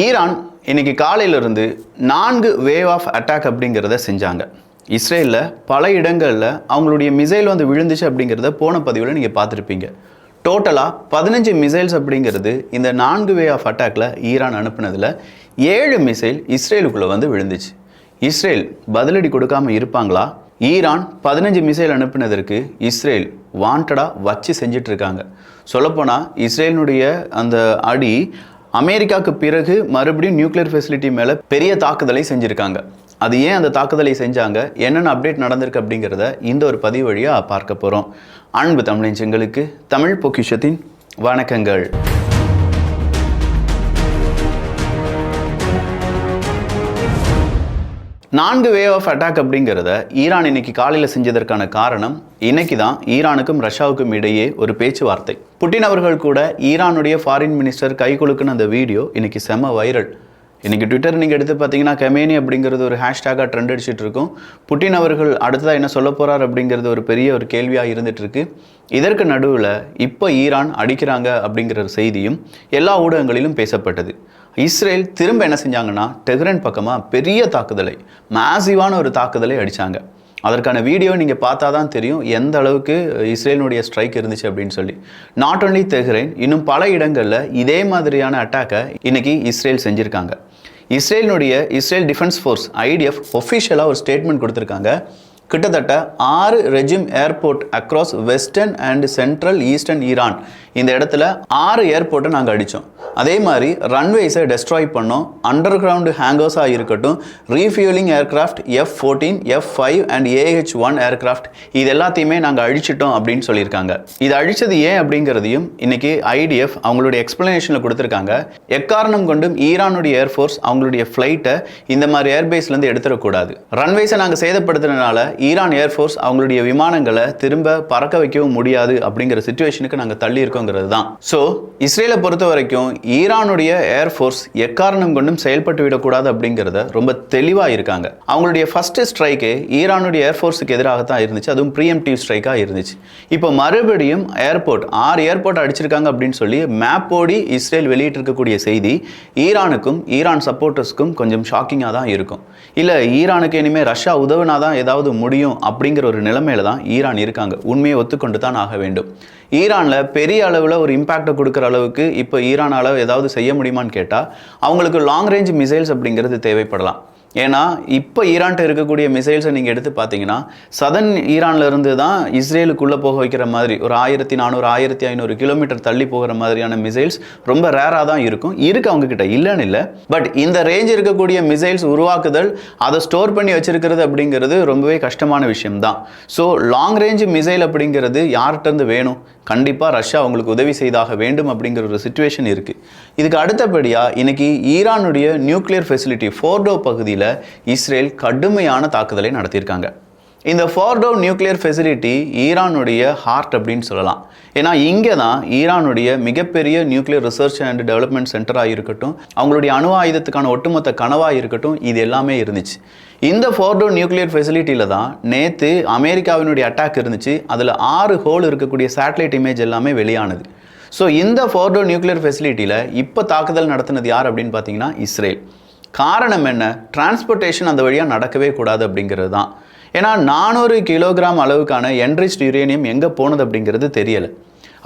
Iran இன்னைக்கு காலையிலிருந்து நான்கு வேவ் ஆஃப் அட்டாக் அப்படிங்கிறத செஞ்சாங்க. இஸ்ரேலில் பல இடங்களில் அவங்களுடைய மிசைல் வந்து விழுந்துச்சு அப்படிங்கிறத போன பதிவில் நீங்கள் பார்த்துருப்பீங்க. டோட்டலாக பதினஞ்சு மிசைல்ஸ் அப்படிங்கிறது இந்த நான்கு வே ஆஃப் அட்டாக்ல ஈரான் அனுப்புனதில் ஏழு மிசைல் இஸ்ரேலுக்குள்ளே வந்து விழுந்துச்சு. இஸ்ரேல் பதிலடி கொடுக்காம இருப்பாங்களா? ஈரான் பதினஞ்சு மிசைல் அனுப்பினதற்கு இஸ்ரேல் வாண்டடாக வச்சு செஞ்சிட்ருக்காங்க சொல்லப்போனால் இஸ்ரேலினுடைய அந்த அடி அமெரிக்காவுக்கு பிறகு மறுபடியும் நியூக்ளியர் ஃபெசிலிட்டி மேலே பெரிய தாக்குதலை செஞ்சுருக்காங்க. அது ஏன் அந்த தாக்குதலை செஞ்சாங்க? என்னென்ன அப்டேட் நடந்திருக்கு அப்படிங்கிறத இந்த ஒரு பதிவு வழியாக பார்க்க போகிறோம் அன்பு தமிழஞ்சங்களுக்கு தமிழ் பொக்கிஷத்தின் வணக்கங்கள். நான்கு வே ஆஃப் அட்டாக் அப்படிங்கிறத ஈரான் இன்னைக்கு காலையில் செஞ்சதற்கான காரணம் இன்னைக்கு தான் ஈரானுக்கும் ரஷ்யாவுக்கும் இடையே ஒரு பேச்சுவார்த்தை. புட்டின் அவர்கள் கூட ஈரானுடைய ஃபாரின் மினிஸ்டர் கை குலுக்குன அந்த வீடியோ இன்னைக்கு செம வைரல் இன்றைக்கி ட்விட்டர் நீங்கள் எடுத்து பார்த்தீங்கன்னா கமேனி அப்படிங்கிறது ஒரு ஹேஷ்டேக்காக ட்ரெண்ட் அடிச்சுட்டு இருக்கும். புட்டின் அவர்கள் அடுத்ததாக என்ன சொல்ல போகிறார் அப்படிங்கிறது ஒரு பெரிய ஒரு கேள்வியாக இருந்துகிட்டு இருக்கு. இதற்கு நடுவில் இப்போ ஈரான் அடிக்கிறாங்க அப்படிங்கிற ஒரு செய்தியும் எல்லா ஊடகங்களிலும் பேசப்பட்டது. இஸ்ரேல் திரும்ப என்ன செஞ்சாங்கன்னா டெஹ்ரன் பக்கமாக பெரிய தாக்குதலை மேசிவான ஒரு தாக்குதலை அடித்தாங்க அதற்கான வீடியோ நீங்கள் பார்த்தா தான் தெரியும் எந்த அளவுக்கு இஸ்ரேலினுடைய ஸ்ட்ரைக் இருந்துச்சு அப்படின்னு சொல்லி. நாட் ஒன்லி தெஹ்ரைன் இன்னும் பல இடங்களில் இதே மாதிரியான அட்டாக்கை இன்னைக்கு இஸ்ரேல் செஞ்சுருக்காங்க. இஸ்ரேலினுடைய இஸ்ரேல் டிஃபென்ஸ் ஃபோர்ஸ் ஐடிஎஃப் ஒஃபிஷியலாக ஒரு ஸ்டேட்மெண்ட் கொடுத்துருக்காங்க. கிட்டத்தட்ட ஆறு regime airport across western and central eastern Iran இந்த இடத்துல ஆறு ஏர்போர்ட்டை நாங்கள் அடித்தோம் அதே மாதிரி ரன்வேஸை டெஸ்ட்ராய் பண்ணோம். அண்டர் கிரவுண்டு ஹேங்கர்ஸாக இருக்கட்டும் refuelling aircraft F fourteen F five and AH one aircraft இது எல்லாத்தையுமே நாங்கள் அழிச்சிட்டோம் அப்படின்னு சொல்லியிருக்காங்க. இது அழிச்சது ஏன் அப்படிங்கிறதையும் இன்னைக்கு ஐடிஎஃப் அவங்களுடைய எக்ஸ்பிளனேஷனில் கொடுத்துருக்காங்க. எக்காரணம் கொண்டும் ஈரானுடைய ஏர்ஃபோர்ஸ் அவங்களுடைய ஃப்ளைட்டை இந்த மாதிரி ஏர்பேஸ்லேருந்து எடுத்துடக்கூடாது. ரன்வேஸை நாங்கள் சேதப்படுத்துறதுனால ஈரான் ஏர்ஃபோர்ஸ் அவங்களுடைய விமானங்களை திரும்ப பறக்க வைக்கவும் முடியாது அப்படிங்கிற சுச்சுவேஷனுக்கு நாங்கள் தள்ளி இருக்கோங்கிறது தான். ஸோ இஸ்ரேலை பொறுத்த வரைக்கும் ஈரானுடைய ஏர்ஃபோர்ஸ் எக்காரணம் கொண்டும் செயல்பட்டு விடக்கூடாது அப்படிங்கிறத ரொம்ப தெளிவாக இருக்காங்க. அவங்களுடைய ஃபர்ஸ்ட் ஸ்ட்ரைக்கே ஈரானுடைய ஏர்ஃபோர்ஸுக்கு எதிராக தான் இருந்துச்சு. அதுவும் ப்ரீஎம்டிவ் ஸ்ட்ரைக்காக இருந்துச்சு. இப்போ மறுபடியும் ஏர்போர்ட் ஆறு ஏர்போர்ட் அடிச்சிருக்காங்க அப்படின்னு சொல்லி மேப்போடி இஸ்ரேல் வெளியிட்டிருக்கக்கூடிய செய்தி ஈரானுக்கும் ஈரான் சப்போர்ட்டர்ஸ்க்கும் கொஞ்சம் ஷாக்கிங்காக தான் இருக்கும். இல்லை ஈரானுக்கு இனிமேல் ரஷ்யா உதவுனா தான் ஏதாவது முடியும் அப்படிங்கிற ஒரு நிலைமையில தான் ஈரான் இருக்காங்க. உண்மையை ஒத்துக்கொண்டு தான் ஆக வேண்டும். ஈரானில் பெரிய அளவில் ஒரு இம்பாக்டை கொடுக்குற அளவுக்கு இப்போ ஈரானால் ஏதாவது செய்ய முடியுமான்னு கேட்டால் அவங்களுக்கு லாங் ரேஞ்ச் மிசைல்ஸ் அப்படிங்கிறது தேவைப்படலாம். ஏன்னா இப்போ ஈரான்ட்ட இருக்கக்கூடிய மிசைல்ஸை நீங்கள் எடுத்து பார்த்தீங்கன்னா சதன் ஈரானில் இருந்து தான் இஸ்ரேலுக்குள்ளே போக வைக்கிற மாதிரி ஒரு ஆயிரத்தி நானூறு ஆயிரத்தி ஐநூறு கிலோமீட்டர் தள்ளி போகிற மாதிரியான மிசைல்ஸ் ரொம்ப ரேராக தான் இருக்கும். இருக்கு அவங்கக்கிட்ட இல்லைன்னு இல்லை. பட் இந்த ரேஞ்ச் இருக்கக்கூடிய மிசைல்ஸ் உருவாக்குதல் அதை ஸ்டோர் பண்ணி வச்சிருக்கிறது அப்படிங்கிறது ரொம்பவே கஷ்டமான விஷயம் தான் ஸோ லாங் ரேஞ்ச் மிசைல் அப்படிங்கிறது யார்கிட்டருந்து வேணும்? கண்டிப்பாக ரஷ்யா அவங்களுக்கு உதவி செய்தாக வேண்டும் அப்படிங்கிற ஒரு சுச்சுவேஷன் இருக்குது இதுக்கு அடுத்தபடியாக இன்னைக்கு ஈரானுடைய நியூக்ளியர் ஃபெசிலிட்டி ஃபோர்டோ பகுதியில் இஸ்ரேல் கடுமையான தாக்குதலை நடத்தியிருக்காங்க. இந்த ஃபோர்டோ நியூக்ளியர் ஃபெசிலிட்டி ஈரானுடைய ஹார்ட் அப்படின்னு சொல்லலாம். ஏன்னா இங்கே தான் ஈரானுடைய மிகப்பெரிய நியூக்ளியர் ரிசர்ச் அண்ட் டெவலப்மெண்ட் சென்டராக இருக்கட்டும் அவங்களுடைய அணு ஆயுதத்துக்கான ஒட்டுமொத்த கனவாக இருக்கட்டும் இது எல்லாமே இருந்துச்சு. இந்த ஃபோர்டோ நியூக்ளியர் ஃபெசிலிட்டியில் தான் நேற்று அமெரிக்காவினுடைய அட்டாக் இருந்துச்சு. அதில் ஆறு ஹோல் இருக்கக்கூடிய சேட்டலைட் இமேஜ் எல்லாமே வெளியானது. ஸோ இந்த ஃபோர்டோ நியூக்ளியர் ஃபெசிலிட்டியில் இப்போ தாக்குதல் நடத்தினது யார் அப்படின்னு பார்த்தீங்கன்னா இஸ்ரேல். காரணம் என்ன? டிரான்ஸ்போர்ட்டேஷன் அந்த வழியாக நடக்கவே கூடாது அப்படிங்கிறது தான். ஏன்னா நானூறு கிலோகிராம் அளவுக்கான என்ரிச்ட் யுரேனியம் எங்கே போனது அப்படிங்கிறது தெரியலை.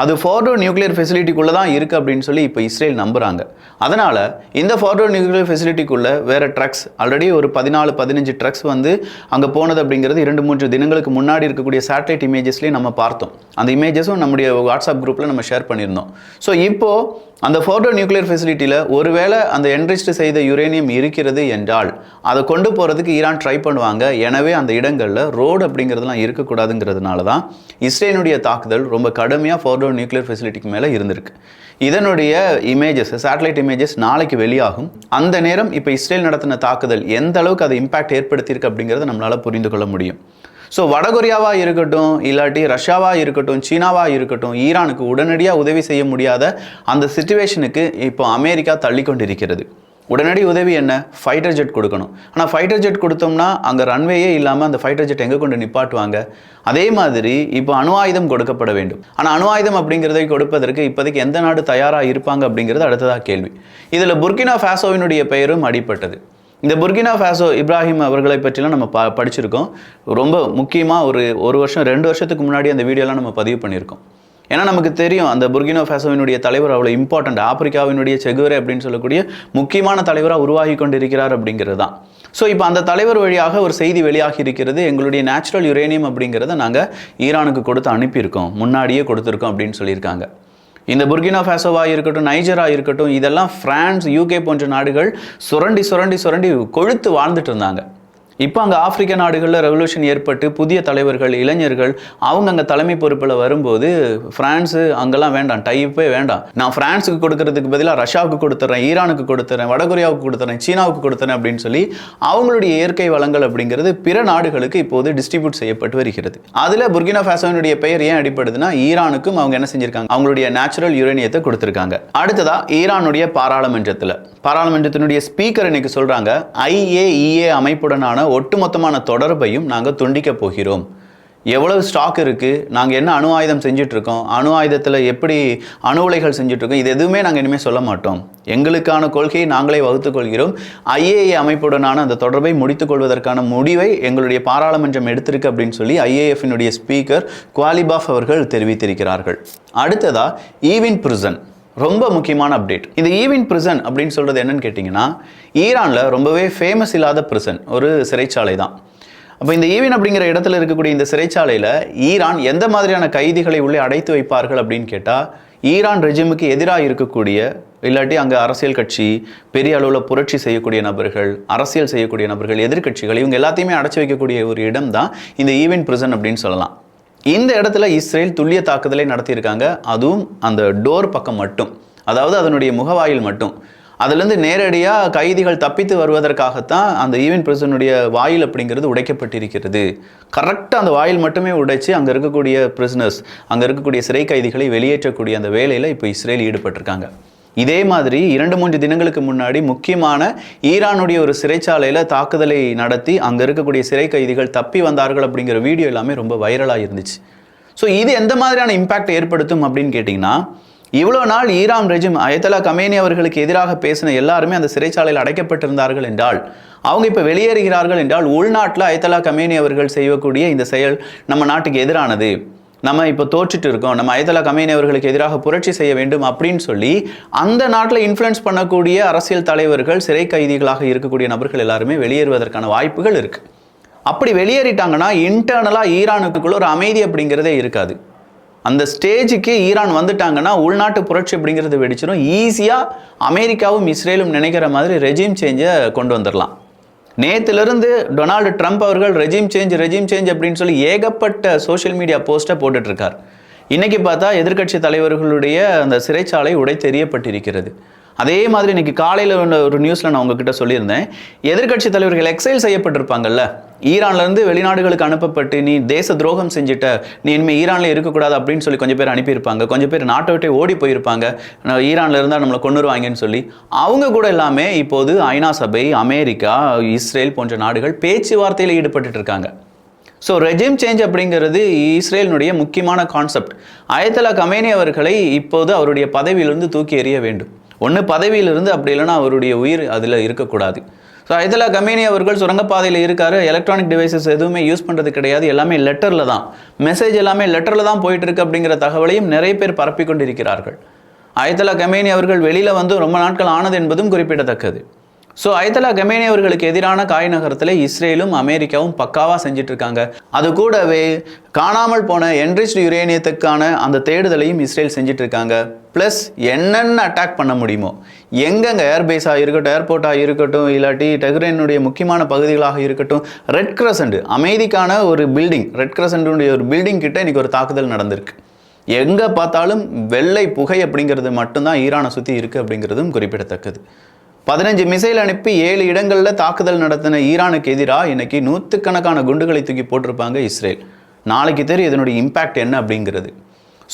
அது ஃபார்டோ நியூக்ளியர் ஃபெசிலிட்டிக்குள்ளே தான் இருக்குது அப்படின்னு சொல்லி இப்போ இஸ்ரேல் நம்புகிறாங்க அதனால் இந்த ஃபார்டோ நியூக்ளியர் ஃபெசிலிட்டிக்குள்ளே வேறு ட்ரக்ஸ் ஆல்ரெடி ஒரு பதினாலு பதினஞ்சு ட்ரக்ஸ் வந்து அங்கே போனது அப்படிங்கிறது இரண்டு மூன்று தினங்களுக்கு முன்னாடி இருக்கக்கூடிய சேட்டலைட் இமேஜஸ்லேயே நம்ம பார்த்தோம். அந்த இமேஜஸும் நம்முடைய வாட்ஸ்அப் குரூப்பில் நம்ம ஷேர் பண்ணியிருந்தோம். ஸோ இப்போது அந்த ஃபோர்டோ நியூக்ளியர் ஃபெசிலிட்டியில் ஒருவேளை அந்த என்ரிஸ்ட் செய்த யுரேனியம் இருக்கிறது என்றால் அதை கொண்டு போகிறதுக்கு ஈரான் ட்ரை பண்ணுவாங்க. எனவே அந்த இடங்களில் ரோடு அப்படிங்கிறதுலாம் இருக்கக்கூடாதுங்கிறதுனால தான் இஸ்ரேனுடைய தாக்குதல் ரொம்ப கடுமையாக ஃபோர்டோ நியூக்ளியர் ஃபெசிலிட்டிக்கு மேலே இருந்திருக்கு. இதனுடைய இமேஜஸ் சேட்டலைட் இமேஜஸ் நாளைக்கு வெளியாகும். அந்த நேரம் இப்போ இஸ்ரேல் நடத்தின தாக்குதல் எந்த அளவுக்கு அது இம்பாக்ட் ஏற்படுத்தியிருக்கு அப்படிங்கிறத நம்மளால் புரிந்து கொள்ள முடியும். ஸோ வடகொரியாவாக இருக்கட்டும் இல்லாட்டி ரஷ்யாவாக இருக்கட்டும் சீனாவாக இருக்கட்டும் ஈரானுக்கு உடனடியாக உதவி செய்ய முடியாத அந்த சுச்சுவேஷனுக்கு இப்போ அமெரிக்கா தள்ளி கொண்டிருக்கிறது உடனடி உதவி என்ன? ஃபைட்டர் ஜெட் கொடுக்கணும். ஆனால் ஃபைட்டர் ஜெட் கொடுத்தோம்னா அங்கே ரன்வேயே இல்லாமல் அந்த ஃபைட்டர் ஜெட் எங்கே கொண்டு நிப்பாட்டுவாங்க? அதே மாதிரி இப்போ அணு ஆயுதம் கொடுக்கப்பட வேண்டும். ஆனால் அணு ஆயுதம் அப்படிங்கிறதை கொடுப்பதற்கு இப்போதைக்கு எந்த நாடு தயாராக இருப்பாங்க அப்படிங்கிறது அடுத்ததாக கேள்வி. இதில் புர்கினா ஃபேசோவினுடைய பெயரும் அடிப்பட்டது. இந்த புர்கினா ஃபேசோ இப்ராஹிம் அவர்களை பற்றிலாம் நம்ம ப படிச்சிருக்கோம். ரொம்ப முக்கியமாக ஒரு ஒரு வருஷம் ரெண்டு வருஷத்துக்கு முன்னாடி அந்த வீடியோலாம் நம்ம பதிவு பண்ணியிருக்கோம். ஏன்னா நமக்கு தெரியும் அந்த புர்கினோ ஃபேசோவினுடைய தலைவர் அவ்வளோ இம்பார்ட்டண்ட் ஆப்பிரிக்காவினுடைய செகுவரே அப்படின்னு சொல்லக்கூடிய முக்கியமான தலைவராக உருவாகி கொண்டிருக்கிறார் அப்படிங்கிறது தான் ஸோ இப்போ அந்த தலைவர் வழியாக ஒரு செய்தி வெளியாகி இருக்கிறது எங்களுடைய நேச்சுரல் யுரேனியம் அப்படிங்கிறத நாங்கள் ஈரானுக்கு கொடுத்து அனுப்பியிருக்கோம். முன்னாடியே கொடுத்துருக்கோம் அப்படின்னு சொல்லியிருக்காங்க. இந்த புர்கினா ஃபேசோவாக இருக்கட்டும் நைஜராக இருக்கட்டும் இதெல்லாம் ஃப்ரான்ஸ் யூகே போன்ற நாடுகள் சுரண்டி சுரண்டி சுரண்டி கொழுத்து வாழ்ந்துட்டு இருந்தாங்க. இப்போ அங்கே ஆப்பிரிக்க நாடுகளில் ரெவல்யூஷன் ஏற்பட்டு புதிய தலைவர்கள் இளைஞர்கள் அவங்க அங்கே தலைமை பொறுப்பில் வரும்போது ஃப்ரான்ஸு அங்கெல்லாம் வேண்டாம் டைப்பே வேண்டாம். நான் ஃப்ரான்ஸுக்கு கொடுக்கறதுக்கு பதிலாக ரஷ்யாவுக்கு கொடுத்துறேன் ஈரானுக்கு கொடுத்துறேன் வடகொரியாவுக்கு கொடுத்துறேன் சீனாவுக்கு கொடுத்துறேன் அப்படின்னு சொல்லி அவங்களுடைய இயற்கை வளங்கள் அப்படிங்கிறது பிற நாடுகளுக்கு இப்போது டிஸ்ட்ரிபியூட் செய்யப்பட்டு வருகிறது. அதில் புர்கினா ஃபேசோனுடைய பெயர் ஏன் அடிப்படுதுன்னா ஈரானுக்கும் அவங்க என்ன செஞ்சிருக்காங்க? அவங்களுடைய நேச்சுரல் யுரேனியத்தை கொடுத்துருக்காங்க. அடுத்ததாக ஈரானுடைய பாராளுமன்றத்தில். பாராளுமன்றத்தினுடைய ஸ்பீக்கர் இன்னைக்கு சொல்கிறாங்க ஐஏஇஏ அமைப்புடனான ஒட்டுமொத்தமான தொடர்பையும் நாங்கள் துண்டிக்க போகிறோம். எவ்வளவு ஸ்டாக் இருக்குது நாங்கள் என்ன அணு ஆயுதம் செஞ்சிட்ருக்கோம் அணு ஆயுதத்தில் எப்படி அணு உலைகள் செஞ்சிட்ருக்கோம் இது எதுவுமே நாங்கள் இனிமேல் சொல்ல மாட்டோம். எங்களுக்கான கொள்கையை நாங்களே வகுத்துக் கொள்கிறோம். ஐஏஏ அமைப்புடனான அந்த தொடர்பை முடித்துக்கொள்வதற்கான முடிவை எங்களுடைய பாராளுமன்றம் எடுத்திருக்கு அப்படின்னு சொல்லி ஐஏஎஃபினுடைய ஸ்பீக்கர் குவாலிபாஃப் அவர்கள் தெரிவித்திருக்கிறார்கள். அடுத்ததா ஈவின் பிரிசன் ரொம்ப முக்கியமான அப்டேட் இந்த ஈவின் பிரிசன் அப்படின்னு சொல்கிறது என்னன்னு கேட்டிங்கன்னா ஈரானில் ரொம்பவே ஃபேமஸ் இல்லாத பிரிசன் ஒரு சிறைச்சாலை தான். அப்போ இந்த ஈவின் அப்படிங்கிற இடத்துல இருக்கக்கூடிய இந்த சிறைச்சாலையில் ஈரான் எந்த மாதிரியான கைதிகளை உள்ளே அடைத்து வைப்பார்கள் அப்படின்னு கேட்டால் ஈரான் ரெஜிமுக்கு எதிராக இருக்கக்கூடிய இல்லாட்டி அங்கே அரசியல் கட்சி பெரிய அளவில் புரட்சி செய்யக்கூடிய நபர்கள் அரசியல் செய்யக்கூடிய நபர்கள் எதிர்க்கட்சிகள் இவங்க எல்லாத்தையுமே அடைச்சி வைக்கக்கூடிய ஒரு இடம் தான் இந்த ஈவின் பிரிசன் அப்படின்னு சொல்லலாம். இந்த இடத்துல இஸ்ரேல் துல்லிய தாக்குதலை நடத்தியிருக்காங்க. அதுவும் அந்த டோர் பக்கம் மட்டும். அதாவது அதனுடைய முகவாயில் மட்டும். அதுலேருந்து நேரடியாக கைதிகள் தப்பித்து வருவதற்காகத்தான் அந்த ஈவென்ட் பிரிசனுடைய வாயில் அப்படிங்கிறது உடைக்கப்பட்டிருக்கிறது. கரெக்டாக அந்த வாயில் மட்டுமே உடைச்சு அங்கே இருக்கக்கூடிய பிரிசனர்ஸ் அங்கே இருக்கக்கூடிய சிறை கைதிகளை வெளியேற்றக்கூடிய அந்த வேலையில் இப்போ இஸ்ரேல் ஈடுபட்டிருக்காங்க. இதே மாதிரி இரண்டு மூன்று தினங்களுக்கு முன்னாடி முக்கியமான ஈரானுடைய ஒரு சிறைச்சாலையில் தாக்குதலை நடத்தி அங்கே இருக்கக்கூடிய சிறை கைதிகள் தப்பி வந்தார்கள் அப்படிங்கிற வீடியோ எல்லாமே ரொம்ப வைரலாக இருந்துச்சு. ஸோ இது எந்த மாதிரியான இம்பாக்ட் ஏற்படுத்தும் அப்படின்னு கேட்டிங்கன்னா இவ்வளோ நாள் ஈரான் ரெஜிம் அயத்தலா கமேனி அவர்களுக்கு எதிராக பேசின எல்லாருமே அந்த சிறைச்சாலையில் அடைக்கப்பட்டிருந்தார்கள் என்றால் அவங்க இப்போ வெளியேறுகிறார்கள் என்றால் உள்நாட்டில் அயத்தலா கமேனி அவர்கள் செய்யக்கூடிய இந்த செயல் நம்ம நாட்டுக்கு எதிரானது. நம்ம இப்போ தோற்றுட்டு இருக்கோம். நம்ம ஐதலா கமேனி அவர்களுக்கு எதிராக புரட்சி செய்ய வேண்டும் அப்படின்னு சொல்லி அந்த நாட்டில் இன்ஃப்ளூயன்ஸ் பண்ணக்கூடிய அரசியல் தலைவர்கள் சிறை கைதிகளாக இருக்கக்கூடிய நபர்கள் எல்லாருமே வெளியேறுவதற்கான வாய்ப்புகள் இருக்கு. அப்படி வெளியேறிட்டாங்கன்னா இன்டர்னலாக ஈரானுக்குள்ள ஒரு அமைதி அப்படிங்கிறதே இருக்காது. அந்த ஸ்டேஜுக்கு ஈரான் வந்துட்டாங்கன்னா உள்நாட்டு புரட்சி அப்படிங்கிறது வெடிச்சிடும் ஈஸியாக அமெரிக்காவும் இஸ்ரேலும் நினைக்கிற மாதிரி ரெஜிம் சேஞ்சை கொண்டு வந்துடலாம் நேத்திலிருந்து டொனால்டு ட்ரம்ப் அவர்கள் ரெஜிம் சேஞ்ச் ரெஜிம் சேஞ்ச் அப்படின்னு சொல்லி ஏகப்பட்ட சோஷியல் மீடியா போஸ்ட்டை போட்டுட்ருக்கார். இன்றைக்கி பார்த்தா எதிர்க்கட்சி தலைவர்களுடைய அந்த சிறைச்சாலை உடை தெரியப்பட்டிருக்கிறது அதே மாதிரி இன்னைக்கு காலையில் ஒரு நியூஸில் நான் உங்ககிட்ட சொல்லியிருந்தேன். எதிர்க்கட்சி தலைவர்கள் எக்ஸைல் செய்யப்பட்டிருப்பாங்கல்ல? ஈரான்லேருந்து வெளிநாடுகளுக்கு அனுப்பப்பட்டு நீ தேச துரோகம் செஞ்சுட்ட நீ இனிமேல் ஈரானில் இருக்கக்கூடாது அப்படின்னு சொல்லி கொஞ்சம் பேர் அனுப்பியிருப்பாங்க. கொஞ்சம் பேர் நாட்டை விட்டே ஓடி போயிருப்பாங்க. ஈரானில் இருந்தால் நம்மளை கொண்டுருவாங்கன்னு சொல்லி. அவங்க கூட எல்லாமே இப்போது ஐநா சபை அமெரிக்கா இஸ்ரேல் போன்ற நாடுகள் பேச்சுவார்த்தையில் ஈடுபட்டுட்டு இருக்காங்க. ஸோ ரெஜிம் சேஞ்ச் அப்படிங்கிறது இஸ்ரேலினுடைய முக்கியமான கான்செப்ட் அயத்தலா கமேனி அவர்களை இப்போது அவருடைய பதவியிலிருந்து தூக்கி எறிய வேண்டும். ஒன்று பதவியிலிருந்து அப்படி இல்லைன்னா அவருடைய உயிர் அதில் இருக்கக்கூடாது. ஸோ இதில் கமேனி அவர்கள் சுரங்கப்பாதையில் இருக்காரு. எலக்ட்ரானிக் டிவைசஸ் எதுவுமே யூஸ் பண்ணுறது கிடையாது. எல்லாமே லெட்டரில் தான். மெசேஜ் எல்லாமே லெட்டரில் தான் போயிட்டுருக்கு அப்படிங்கிற தகவலையும் நிறைய பேர் பரப்பி கொண்டிருக்கிறார்கள் அயத்தலா கமேனி அவர்கள் வெளியில் வந்து ரொம்ப நாட்கள் ஆனது என்பதும் குறிப்பிடத்தக்கது. ஸோ ஐதலா கமேனி அவர்களுக்கு எதிரான காய் நகரத்தில் இஸ்ரேலும் அமெரிக்காவும் பக்காவாக செஞ்சுட்டு இருக்காங்க அது கூடவே காணாமல் போன என்ரிச்டு யுரேனியத்துக்கான அந்த தேடுதலையும் இஸ்ரேல் செஞ்சுட்டு இருக்காங்க ப்ளஸ் என்னென்ன அட்டாக் பண்ண முடியுமோ? எங்கெங்க ஏர்பேஸாக இருக்கட்டும் ஏர்போர்ட்டாக இருக்கட்டும் இல்லாட்டி டெஹ்ரேனுடைய முக்கியமான பகுதிகளாக இருக்கட்டும் ரெட் கிரசண்ட் அமைதிக்கான ஒரு பில்டிங் ரெட் கிரசண்டுடைய ஒரு பில்டிங் கிட்ட இன்னைக்கு ஒரு தாக்குதல் நடந்திருக்கு. எங்கே பார்த்தாலும் வெள்ளை புகை அப்படிங்கிறது மட்டும்தான் ஈரானை சுற்றி இருக்குது அப்படிங்கிறதும் குறிப்பிடத்தக்கது. பதினஞ்சு மிசைல் அனுப்பி ஏழு இடங்களில் தாக்குதல் நடத்தின ஈரானுக்கு எதிராக இன்னைக்கு நூற்றுக்கணக்கான குண்டுகளை தூக்கி போட்டிருப்பாங்க இஸ்ரேல். நாளைக்கு தெரியும் இதனுடைய இம்பேக்ட் என்ன அப்படிங்கிறது.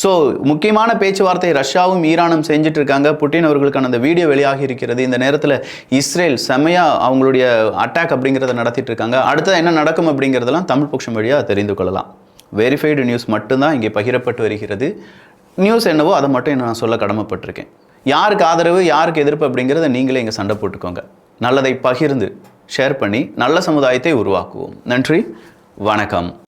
ஸோ முக்கியமான பேச்சுவார்த்தை ரஷ்யாவும் ஈரானும் செஞ்சுட்டு இருக்காங்க புட்டின் அவர்களுக்கான அந்த வீடியோ வெளியாகி இருக்கிறது. இந்த நேரத்தில் இஸ்ரேல் செம்மையாக அவங்களுடைய அட்டாக் அப்படிங்கிறத நடத்திட்டு இருக்காங்க அடுத்தது என்ன நடக்கும் அப்படிங்கிறதெல்லாம் தமிழ் பட்சம் வழியாக தெரிந்து கொள்ளலாம். வெரிஃபைடு நியூஸ் மட்டும்தான் இங்கே பகிரப்பட்டு வருகிறது. நியூஸ் என்னவோ அதை மட்டும் நான் சொல்ல கடமைப்பட்டிருக்கேன். யாருக்கு ஆதரவு யாருக்கு எதிர்ப்பு அப்படிங்கிறத நீங்களே இங்கே சண்டை போட்டுக்கோங்க. நல்லதை பகிர்ந்து ஷேர் பண்ணி நல்ல சமுதாயத்தை உருவாக்குவோம். நன்றி வணக்கம்.